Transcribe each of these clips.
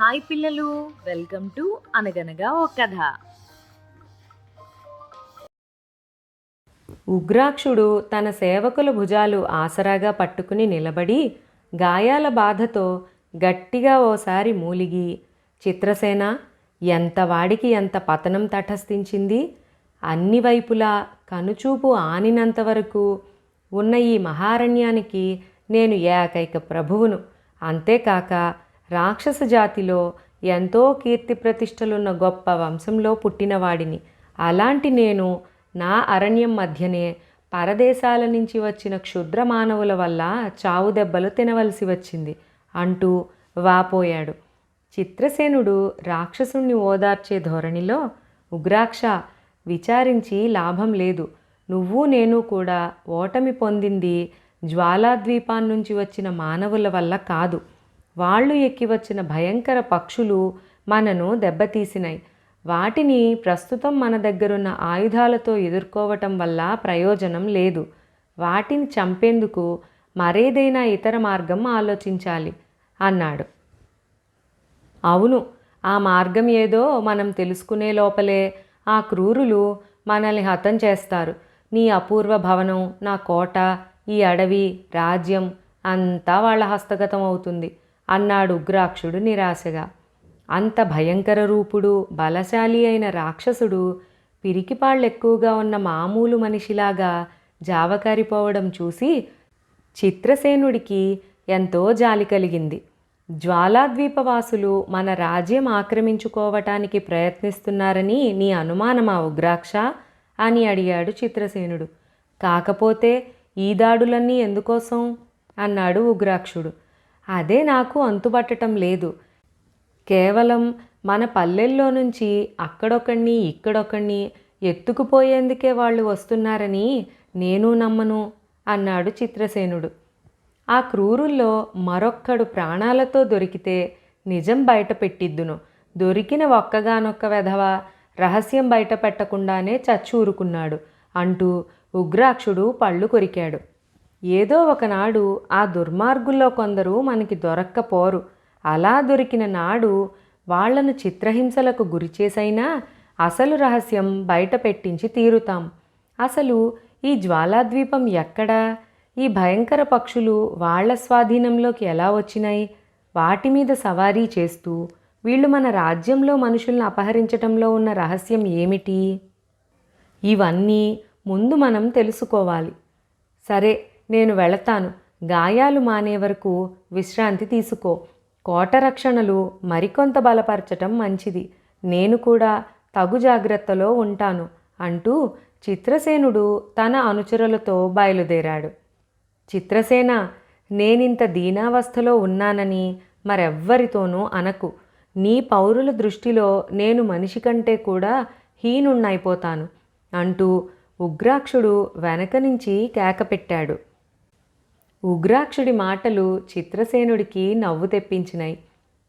Hi పిల్లలు welcome to అనగనగా ఓ కథ. ఉగ్రాక్షుడు తన సేవకుల భుజాలు ఆసరాగా పట్టుకుని నిలబడి గాయాల బాధతో గట్టిగా ఓసారి మూలిగి చిత్రసేన ఎంత వాడికి ఎంత పతనం తటస్థించింది? అన్ని వైపులా కనుచూపు ఆనినంత వరకు ఉన్న ఈ మహారణ్యానికి నేను ఏకైక ప్రభువును. అంతేకాక రాక్షస జాతిలో ఎంతో కీర్తి ప్రతిష్టలున్న గొప్ప వంశంలో పుట్టినవాడిని. అలాంటి నేను నా అరణ్యం మధ్యనే పరదేశాల నుంచి వచ్చిన క్షుద్ర మానవుల వల్ల చావు దెబ్బలు తినవలసి వచ్చింది అంటూ వాపోయాడు. చిత్రసేనుడు రాక్షసుణ్ణి ఓదార్చే ధోరణిలో ఉగ్రాక్ష విచారించి లాభం లేదు. నువ్వు నేను కూడా ఓటమి పొందింది జ్వాలాద్వీపాన్నించి వచ్చిన మానవుల వల్ల కాదు. వాళ్ళు ఎక్కి వచ్చిన భయంకర పక్షులు మనను దెబ్బతీసినాయి వాటిని ప్రస్తుతం మన దగ్గరున్న ఆయుధాలతో ఎదుర్కోవటం వల్ల ప్రయోజనం లేదు. వాటిని చంపేందుకు మరేదైనా ఇతర మార్గం ఆలోచించాలి అన్నాడు. అవును ఆ మార్గం ఏదో మనం తెలుసుకునే లోపలే ఆ క్రూరులు మనల్ని హతం చేస్తారు. నీ అపూర్వ భవనం నా కోట ఈ అడవి రాజ్యం అంతా వాళ్ళ హస్తగతం అవుతుంది. అన్నాడు ఉగ్రాక్షుడు నిరాశగా. అంత భయంకర రూపుడు బలశాలి అయిన రాక్షసుడు పిరికిపాళ్ళు ఎక్కువగా ఉన్న మామూలు మనిషిలాగా జావకారిపోవడం చూసి చిత్రసేనుడికి ఎంతో జాలి కలిగింది. జ్వాలాద్వీపవాసులు మన రాజ్యం ఆక్రమించుకోవటానికి ప్రయత్నిస్తున్నారని నీ అనుమానమా ఉగ్రాక్ష? అని అడిగాడు చిత్రసేనుడు. కాకపోతే ఈ దాడులన్నీ ఎందుకోసం? అన్నాడు ఉగ్రాక్షుడు. అదే నాకు అంతుపట్టటం లేదు. కేవలం మన పల్లెల్లో నుంచి అక్కడొకణ్ణి ఇక్కడొకడిని ఎత్తుకుపోయేందుకే వాళ్ళు వస్తున్నారని నేను నమ్మను అన్నాడు చిత్రసేనుడు. ఆ క్రూరుల్లో మరొక్కడు ప్రాణాలతో దొరికితే నిజం బయట పెట్టిద్దును దొరికిన ఒక్కగానొక్క వెధవ రహస్యం బయట పెట్టకుండానే చచ్చూరుకున్నాడు అంటూ ఉగ్రాక్షుడు పళ్ళు కొరికాడు. ఏదో ఒకనాడు ఆ దుర్మార్గుల్లో కొందరు మనకి దొరక్కపోరు. అలా దొరికిన నాడు వాళ్ళను చిత్రహింసలకు గురిచేసైనా అసలు రహస్యం బయట పెట్టించి తీరుతాం. అసలు ఈ జ్వాలాద్వీపం ఎక్కడా? ఈ భయంకర పక్షులు వాళ్ళ స్వాధీనంలోకి ఎలా వచ్చినాయి? వాటి మీద సవారీ చేస్తూ వీళ్ళు మన రాజ్యంలో మనుషుల్ని అపహరించటంలో ఉన్న రహస్యం ఏమిటి? ఇవన్నీ ముందు మనం తెలుసుకోవాలి. సరే నేను వెళతాను. గాయాలు మానే వరకు విశ్రాంతి తీసుకో. కోట రక్షణలు మరికొంత బలపరచటం మంచిది. నేను కూడా తగు జాగ్రత్తలో ఉంటాను అంటూ చిత్రసేనుడు తన అనుచరులతో బయలుదేరాడు. చిత్రసేన నేనింత దీనావస్థలో ఉన్నానని మరెవ్వరితోనూ అనకు. నీ పౌరుల దృష్టిలో నేను మనిషి కంటే కూడా హీనున్నైపోతాను అంటూ ఉగ్రాక్షుడు వెనక నుంచి కేకపెట్టాడు. ఉగ్రాక్షుడి మాటలు చిత్రసేనుడికి నవ్వు తెప్పించినాయి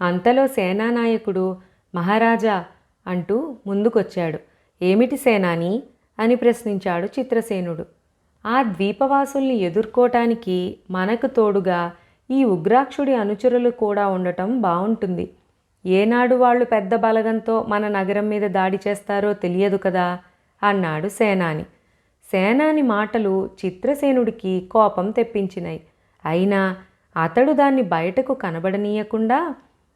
అంతలో సేనానాయకుడు మహారాజా అంటూ ముందుకొచ్చాడు. ఏమిటి సేనాని? అని ప్రశ్నించాడు చిత్రసేనుడు. ఆ ద్వీపవాసుల్ని ఎదుర్కోటానికి మనకు తోడుగా ఈ ఉగ్రాక్షుడి అనుచరులు కూడా ఉండటం బాగుంటుంది ఏనాడు వాళ్ళు పెద్ద బలగంతో మన నగరం మీద దాడి చేస్తారో తెలియదు కదా అన్నాడు సేనాని. సేనాని మాటలు చిత్రసేనుడికి కోపం తెప్పించినాయి అయినా అతడు దాన్ని బయటకు కనబడనీయకుండా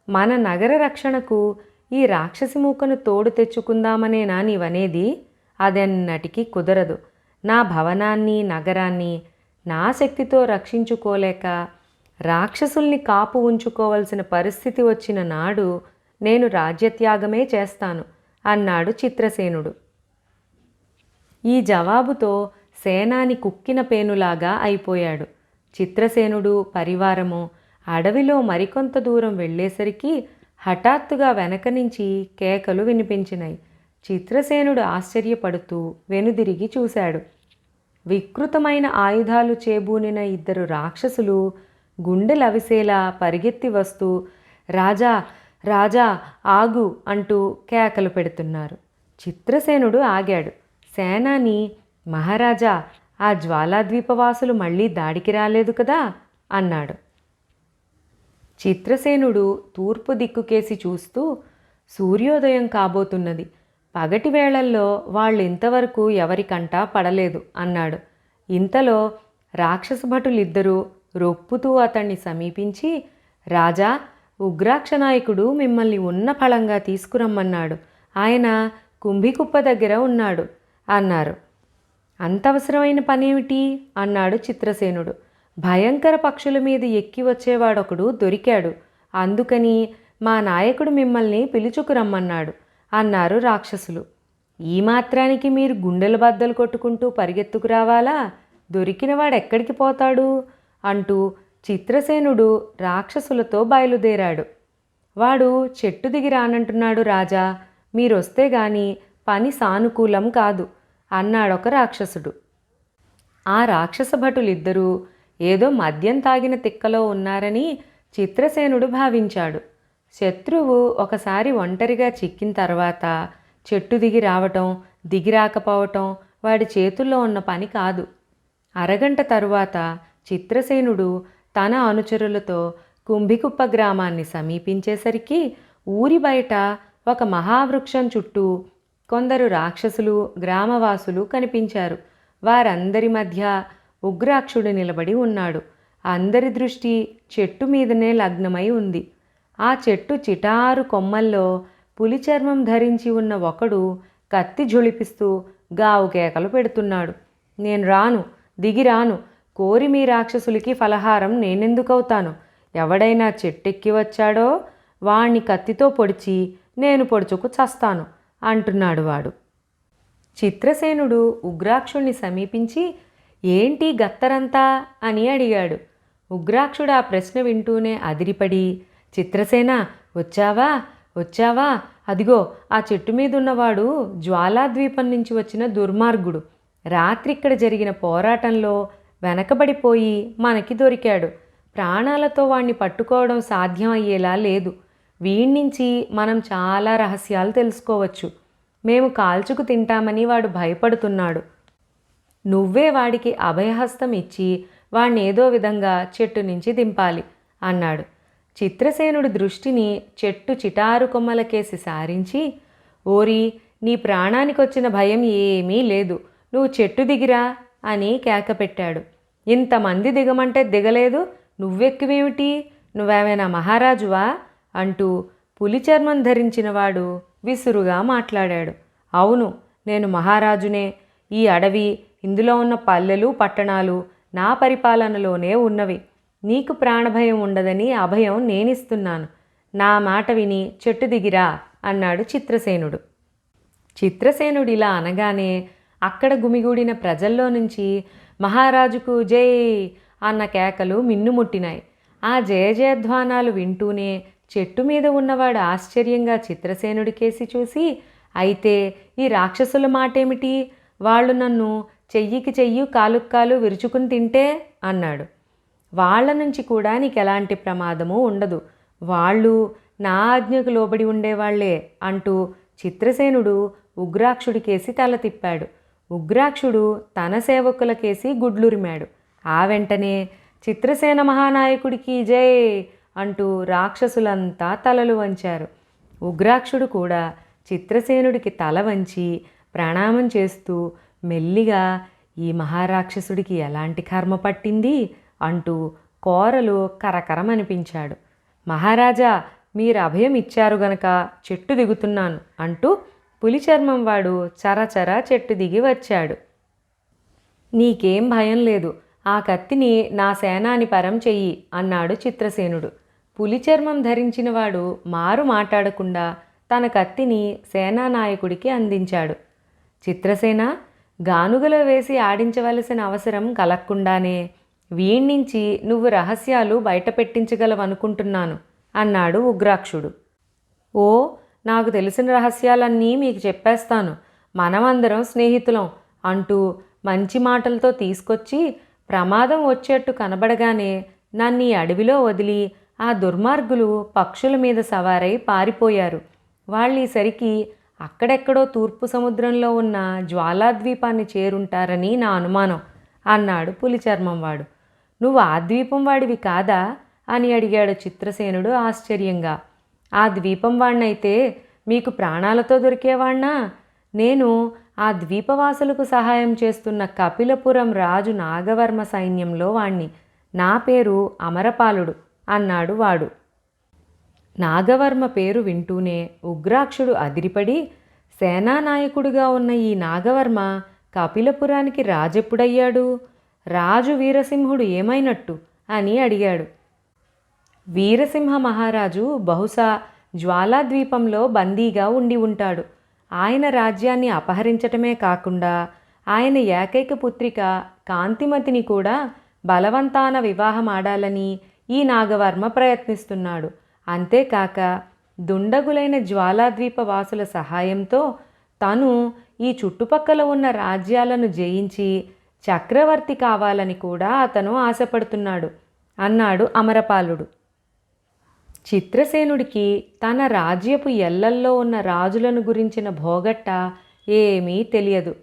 మన నగర రక్షణకు ఈ రాక్షసి మూకను తోడు తెచ్చుకుందామనే నీవనేది అదెన్నటికీ కుదరదు. నా భవనాన్ని నగరాన్ని నా శక్తితో రక్షించుకోలేక రాక్షసుల్ని కాపు ఉంచుకోవలసిన పరిస్థితి వచ్చిన నాడు నేను రాజ్యత్యాగమే చేస్తాను అన్నాడు చిత్రసేనుడు. ఈ జవాబుతో సేనాని కుక్కిన పేనులాగా అయిపోయాడు. చిత్రసేనుడు పరివారము అడవిలో మరికొంత దూరం వెళ్ళేసరికి హఠాత్తుగా వెనక నుంచి కేకలు వినిపించినాయి. చిత్రసేనుడు ఆశ్చర్యపడుతూ వెనుదిరిగి చూశాడు. వికృతమైన ఆయుధాలు చేబూనిన ఇద్దరు రాక్షసులు గుండెలవిసేలా పరిగెత్తి వస్తూ రాజా రాజా ఆగు అంటూ కేకలు పెడుతున్నారు. చిత్రసేనుడు ఆగాడు. సేనాని మహారాజా ఆ జ్వాలాద్వీపవాసులు మళ్ళీ దాడికి రాలేదు కదా? అన్నాడు. చిత్రసేనుడు తూర్పు దిక్కుకేసి చూస్తూ సూర్యోదయం కాబోతున్నది. పగటి వేళల్లో వాళ్ళు ఇంతవరకు ఎవరికంటా పడలేదు అన్నాడు. ఇంతలో రాక్షస భటులిద్దరూ రొప్పుతూ అతన్ని సమీపించి రాజా ఉగ్రాక్ష నాయకుడు మిమ్మల్ని ఉన్న ఫలంగా తీసుకురమ్మన్నాడు. ఆయన కుంభికుప్ప దగ్గర ఉన్నాడు. అన్నారు. అంత అవసరమైన పనేమిటి? అన్నాడు చిత్రసేనుడు. భయంకర పక్షుల మీద ఎక్కి వచ్చేవాడొకడు దొరికాడు. అందుకని మా నాయకుడు మిమ్మల్ని పిలుచుకురమ్మన్నాడు అన్నారు రాక్షసులు. ఈ మాత్రానికి మీరు గుండెల బద్దలు కొట్టుకుంటూ పరిగెత్తుకు రావాలా? దొరికినవాడు ఎక్కడికి పోతాడు? అంటూ చిత్రసేనుడు రాక్షసులతో బయలుదేరాడు. వాడు చెట్టు దిగి రానంటున్నాడు రాజా. మీరొస్తే గాని పని సానుకూలం కాదు అన్నాడొక రాక్షసుడు. ఆ రాక్షస భటులిద్దరూ ఏదో మద్యం తాగిన తిక్కలో ఉన్నారని చిత్రసేనుడు భావించాడు. శత్రువు ఒకసారి ఒంటరిగా చిక్కిన తర్వాత చెట్టు దిగి రావటం దిగి రాకపోవటం వాడి చేతుల్లో ఉన్న పని కాదు. అరగంట తరువాత చిత్రసేనుడు తన అనుచరులతో కుంభికుప్ప గ్రామాన్ని సమీపించేసరికి ఊరి బయట ఒక మహావృక్షం చుట్టూ కొందరు రాక్షసులు గ్రామవాసులు కనిపించారు. వారందరి మధ్య ఉగ్రాక్షుడు నిలబడి ఉన్నాడు. అందరి దృష్టి చెట్టు మీదనే లగ్నమై ఉంది. ఆ చెట్టు చిటారు కొమ్మల్లో పులి చర్మం ధరించి ఉన్న ఒకడు కత్తి జొళిపిస్తూ గావు కేకలు పెడుతున్నాడు. నేను రాను దిగి రాను. కోరి మీ రాక్షసులకి ఫలహారం నేనెందుకవుతాను? ఎవడైనా చెట్టెక్కి వచ్చాడో? వాణ్ణి కత్తితో పొడిచి నేను పొడుచుకు చస్తాను. అంటున్నాడు వాడు. చిత్రసేనుడు ఉగ్రాక్షుణ్ణి సమీపించి ఏంటి గత్తరంతా? అని అడిగాడు. ఉగ్రాక్షుడు ఆ ప్రశ్న వింటూనే అదిరిపడి చిత్రసేన వచ్చావా? వచ్చావా? అదిగో ఆ చెట్టు మీద ఉన్నవాడు జ్వాలాద్వీపం నుంచి వచ్చిన దుర్మార్గుడు. రాత్రి ఇక్కడ జరిగిన పోరాటంలో వెనకబడిపోయి మనకి దొరికాడు. ప్రాణాలతో వాణ్ణి పట్టుకోవడం సాధ్యం అయ్యేలా లేదు. వీణ్ణించి మనం చాలా రహస్యాలు తెలుసుకోవచ్చు. మేము కాల్చుకు తింటామని వాడు భయపడుతున్నాడు. నువ్వే వాడికి అభయహస్తం ఇచ్చి వాణ్ణి ఏదో విధంగా చెట్టు నుంచి దింపాలి అన్నాడు. చిత్రసేనుడి దృష్టిని చెట్టు చిటారు కొమ్మలకేసి సారించి ఓరి నీ ప్రాణానికొచ్చిన భయం ఏమీ లేదు. నువ్వు చెట్టు దిగిరా అని కేక పెట్టాడు. ఇంతమంది దిగమంటే దిగలేదు. నువ్వెక్కువేమిటి? నువ్వేమైనా మహారాజువా? అంటూ పులి చర్మం ధరించినవాడు విసురుగా మాట్లాడాడు. అవును నేను మహారాజునే. ఈ అడవి ఇందులో ఉన్న పల్లెలు పట్టణాలు నా పరిపాలనలోనే ఉన్నవి. నీకు ప్రాణభయం ఉండదని అభయం నేనిస్తున్నాను. నా మాట విని చెట్టు దిగిరా అన్నాడు చిత్రసేనుడు. చిత్రసేనుడిలా అనగానే అక్కడ గుమిగూడిన ప్రజల్లో నుంచి మహారాజుకు జై అన్న కేకలు మిన్నుముట్టినాయి. ఆ జయ జయధ్వానాలు వింటూనే చెట్టు మీద ఉన్నవాడు ఆశ్చర్యంగా చిత్రసేనుడికేసి చూసి అయితే ఈ రాక్షసుల మాటేమిటి? వాళ్ళు నన్ను చెయ్యికి చెయ్యి కాలుకు కాలు విరుచుకుని తింటే? అన్నాడు. వాళ్ళ నుంచి కూడా నీకు ఎలాంటి ప్రమాదము ఉండదు. వాళ్ళు నా ఆజ్ఞకు లోబడి ఉండేవాళ్ళే అంటూ చిత్రసేనుడు ఉగ్రాక్షుడికేసి తల తిప్పాడు. ఉగ్రాక్షుడు తన సేవకులకేసి గుడ్లురిమాడు. ఆ వెంటనే చిత్రసేన మహానాయకుడికి జై! అంటూ రాక్షసులంతా తలలు వంచారు. ఉగ్రాక్షుడు కూడా చిత్రసేనుడికి తల వంచి ప్రణామం చేస్తూ మెల్లిగా ఈ మహారాక్షసుడికి ఎలాంటి కర్మ పట్టింది? అంటూ కోరలు కరకరమనిపించాడు. మహారాజా మీరు అభయం ఇచ్చారు గనక చెట్టు దిగుతున్నాను అంటూ పులి చర్మం వాడు చరచర చెట్టు దిగి వచ్చాడు. నీకేం భయం లేదు ఆ కత్తిని నా సేనాని పరం చెయ్యి అన్నాడు చిత్రసేనుడు. పులి చర్మం ధరించినవాడు మారు మాట్లాడకుండా తన కత్తిని సేనానాయకుడికి అందించాడు. చిత్రసేన గానుగలో వేసి ఆడించవలసిన అవసరం కలక్కుండానే వీణ్ణించి నువ్వు రహస్యాలు బయట పెట్టించగలవనుకుంటున్నాను అన్నాడు ఉగ్రాక్షుడు. ఓ నాకు తెలిసిన రహస్యాలన్నీ మీకు చెప్పేస్తాను. మనమందరం స్నేహితులం అంటూ మంచి మాటలతో తీసుకొచ్చి ప్రమాదం వచ్చేట్టు కనబడగానే నన్ను ఈ అడవిలో వదిలి ఆ దుర్మార్గులు పక్షుల మీద సవారై పారిపోయారు. వాళ్ళీసరికి అక్కడెక్కడో తూర్పు సముద్రంలో ఉన్న జ్వాలాద్వీపాన్ని చేరుంటారని నా అనుమానం అన్నాడు పులి చర్మం వాడు నువ్వు ఆ ద్వీపం వాడివి కాదా? అని అడిగాడు చిత్రసేనుడు ఆశ్చర్యంగా. ఆ ద్వీపం వాణ్ణైతే మీకు ప్రాణాలతో దొరికేవాణ్ణా? నేను ఆ ద్వీపవాసులకు సహాయం చేస్తున్న కపిలపురం రాజు నాగవర్మ సైన్యంలో వాణ్ణి. నా పేరు అమరపాలుడు. అన్నాడు వాడు. నాగవర్మ పేరు వింటూనే ఉగ్రాక్షుడు అదిరిపడి సేనానాయకుడిగా ఉన్న ఈ నాగవర్మ కపిలపురానికి రాజెప్పుడయ్యాడు? రాజు వీరసింహుడు ఏమైనట్టు? అని అడిగాడు. వీరసింహ మహారాజు బహుశా జ్వాలాద్వీపంలో బందీగా ఉండి ఉంటాడు. ఆయన రాజ్యాన్ని అపహరించటమే కాకుండా ఆయన ఏకైక పుత్రిక కాంతిమతిని కూడా బలవంతాన వివాహమాడాలని ఈ నాగవర్మ ప్రయత్నిస్తున్నాడు. అంతేకాక దుండగులైన జ్వాలాద్వీప వాసుల సహాయంతో తను ఈ చుట్టుపక్కల ఉన్న రాజ్యాలను జయించి చక్రవర్తి కావాలని కూడా అతను ఆశపడుతున్నాడు అన్నాడు అమరపాలుడు. చిత్రసేనుడికి తన రాజ్యపు ఎల్లల్లో ఉన్న రాజులను గురించిన భోగట్ట ఏమీ తెలియదు.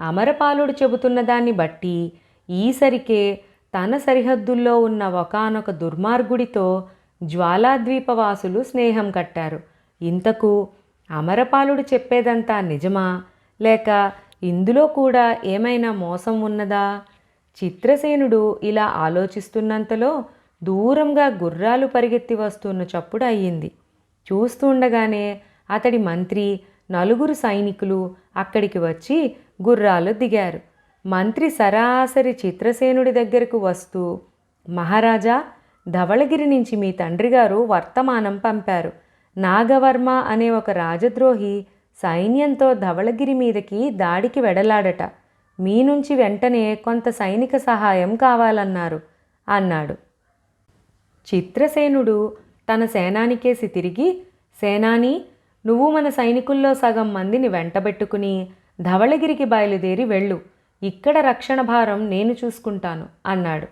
అమరపాలుడు చెబుతున్న దాన్ని బట్టి ఈసరికే తన సరిహద్దుల్లో ఉన్న ఒకానొక దుర్మార్గుడితో జ్వాలాద్వీపవాసులు స్నేహం కట్టారు. ఇంతకు అమరపాలుడు చెప్పేదంతా నిజమా? లేక ఇందులో కూడా ఏమైనా మోసం ఉన్నదా? చిత్రసేనుడు ఇలా ఆలోచిస్తున్నంతలో దూరంగా గుర్రాలు పరిగెత్తి వస్తున్న చప్పుడు అయ్యింది. చూస్తుండగానే అతడి మంత్రి నలుగురు సైనికులు అక్కడికి వచ్చి గుర్రాలు దిగారు. మంత్రి సరాసరి చిత్రసేనుడి దగ్గరకు వస్తూ మహారాజా ధవళగిరి నుంచి మీ తండ్రి గారు వర్తమానం పంపారు. నాగవర్మ అనే ఒక రాజద్రోహి సైన్యంతో ధవళగిరి మీదకి దాడికి వెడలాడట. మీ నుంచి వెంటనే కొంత సైనిక సహాయం కావాలన్నారు అన్నాడు. చిత్రసేనుడు తన సేనానికేసి తిరిగి సేనాని నువ్వు మన సైనికుల్లో సగం మందిని వెంటబెట్టుకుని ధవళగిరికి బయలుదేరి వెళ్ళు. ఇక్కడ రక్షణ భారం నేను చూసుకుంటాను అన్నాడు.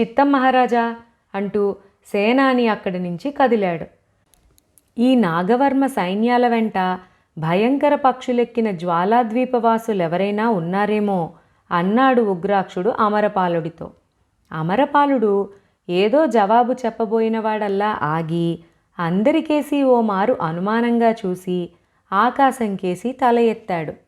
చిత్తం మహారాజా అంటూ సేనాని అక్కడి నుంచి కదిలాడు. ఈ నాగవర్మ సైన్యాల వెంట భయంకర పక్షులెక్కిన జ్వాలాద్వీపవాసులెవరైనా ఉన్నారేమో అన్నాడు ఉగ్రాక్షుడు అమరపాలుడితో. అమరపాలుడు ఏదో జవాబు చెప్పబోయినవాడల్లా ఆగి అందరికేసి ఓ మారు అనుమానంగా చూసి ఆకాశంకేసి తల ఎత్తాడు.